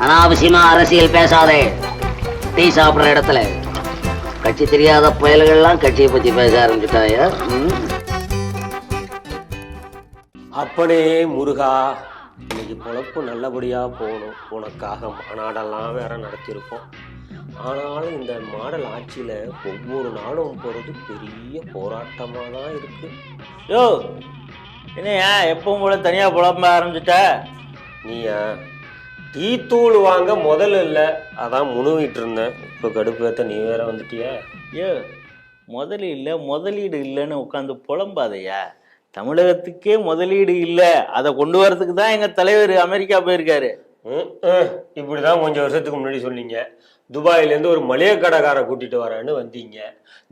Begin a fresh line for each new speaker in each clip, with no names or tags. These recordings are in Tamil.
அனாவசியமா அரசியல் பேசாதே. டீ சாப்பிடுற இடத்துல. கட்சி தெரியாத புயல்கள்லாம் கட்சியை பத்தி பேச ஆரம்பிச்சுட்டாயா ம்?
அப்பனே முருகா இன்னைக்கு பொழப்பு நல்லபடியா போகணும். உனக்காக மாநாடெல்லாம் வேற நடத்தியிருக்கோம். ஆனாலும் இந்த மாடல் ஆட்சியில ஒவ்வொரு நாளும் போறது பெரிய போராட்டமா தான் இருக்கு.
யோ! என்னையா எப்பவும் போல தனியா புலம்ப ஆரம்பிச்சிட்ட?
நீயா? டீ தூள் வாங்க முதல்ல இல்லை. அதான் முணுகிட்டு இருந்தேன் இப்போ கடுப்பேத்த நீ வேற வந்துட்டியா.
யோ முதலீடு இல்லை முதலீடு இல்லைன்னு உட்காந்து புலம்பாதையா? தமிழகத்துக்கே முதலீடு இல்லை. அதை கொண்டு வரதுக்கு தான் எங்கள் தலைவர் அமெரிக்கா போயிருக்காரு.
ம். இப்படிதான் கொஞ்சம் வருஷத்துக்கு முன்னாடி சொன்னீங்க. துபாயிலேருந்து ஒரு மளிகை கடைக்காரை கூட்டிட்டு வரேன்னு வந்தீங்க.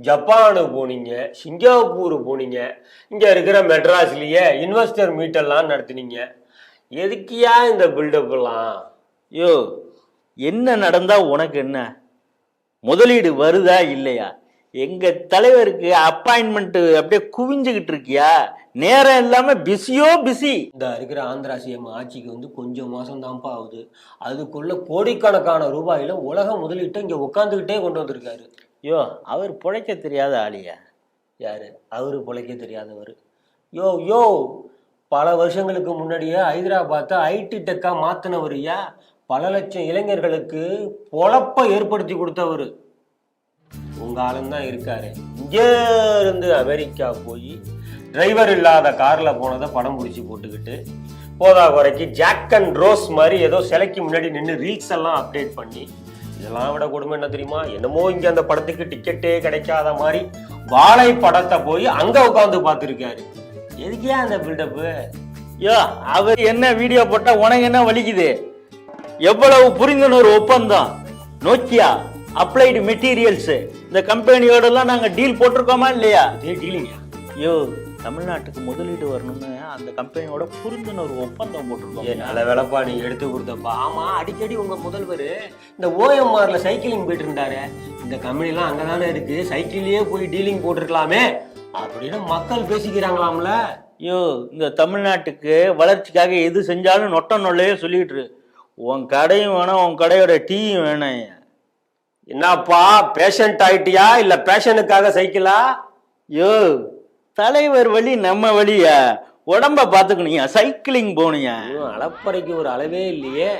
ஜப்பானு போனீங்க. சிங்கப்பூர் போனீங்க. இங்க இருக்கிற மெட்ராஸ்லயே இன்வெஸ்டர் மீட் எல்லாம் நடத்துனீங்க. எதுக்கியா இந்த பில்டப் எல்லாம்
யோ என்ன நடந்தா உனக்கு என்ன? முதலீடு வருதா இல்லையா? எங்க தலைவருக்கு அப்பாயின்மெண்ட் அப்படியே குவிஞ்சுக்கிட்டு இருக்கியா? நேரம் இல்லாம பிஸியோ பிஸி
இந்த இருக்கிற ஆந்திரா சிஎம் ஆட்சிக்கு வந்து கொஞ்சம் மாசம் தான்ப்பா ஆகுது. அதுக்குள்ள கோடிக்கணக்கான ரூபாயில உலக முதலீட்டை இங்க உட்காந்துக்கிட்டே கொண்டு வந்திருக்காரு.
யோ அவர் பிழைக்க தெரியாத ஆளியா?
யாரு? அவரு பிழைக்க தெரியாதவர். யோ யோ பல வருஷங்களுக்கு முன்னாடியே ஹைதராபாத்தை ஐடி டெக்காக மாத்தினவர் ஐயா பல லட்சம் இளைஞர்களுக்கு பொழப்ப ஏற்படுத்தி கொடுத்தவர். உங்க ஆளுந்தான் இருக்காரு. இங்கே இருந்து அமெரிக்கா போய் டிரைவர் இல்லாத காரில் போனதை படம் பிடிச்சி போட்டுக்கிட்டு போதா குறைக்கு ஜாக் அண்ட் ரோஸ் மாதிரி ஏதோ சிலைக்கு முன்னாடி நின்று ரீல்ஸ் எல்லாம் அப்டேட் பண்ணி இதெல்லாம் விட கொடுமை என்ன தெரியுமா? என்னமோ இங்கே அந்த படத்துக்கு டிக்கெட்டே கிடைக்காத மாதிரி வாழை படத்தை போய் அங்கே உட்காந்து பார்த்துருக்காரு. எதுக்கே அந்த பில்டப்பு
யோ அவர் என்ன வீடியோ போட்டா உனக்கு என்ன வலிக்குது? எவ்வளவு புரிந்துணர்வு ஒப்பந்தம்? நோக்கியா? அப்ளைடு மெட்டீரியல்ஸ் இந்த கம்பெனியோட எல்லாம் நாங்க டீல் போட்டிருக்கோமா இல்லையா?
அதே டீலிங்க
யோ தமிழ்நாட்டுக்கு முதலீடு வரணும்னு அந்த கம்பெனியோட புரிந்துணர்வு ஒப்பந்தம் போட்டிருக்கோம்.
நல்ல வேலைப்பா நீங்க எடுத்து கொடுத்தப்பா. ஆமா அடிக்கடி உங்க முதல்வர் இந்த ஓஎம்ஆர்ல சைக்கிளிங் போயிட்டு இருந்தாரு. இந்த கம்பெனிலாம் அங்கதானே இருக்கு. சைக்கிள்லயே போய் டீலிங் போட்டிருக்கலாமே. அப்படின்னு மக்கள் பேசிக்கிறாங்களாம்ல.
யோ இந்த தமிழ்நாட்டுக்கு வளர்ச்சிக்காக எது செஞ்சாலும் நொட்ட நொல்லையே சொல்லிட்டு. உன் கடையும் வேணும் உன் கடையோட டீயும் வேணும்
என்னப்பா பேஷண்ட் ஆயிட்டியா? இல்ல பேஷனுக்காக சைக்கிளா?
யோ தலைவர் வழி நம்ம வழியா உடம்ப பாத்துக்கணுங்க சைக்கிளிங் போனியா
அளப்பறைக்கு ஒரு அளவே இல்லையே.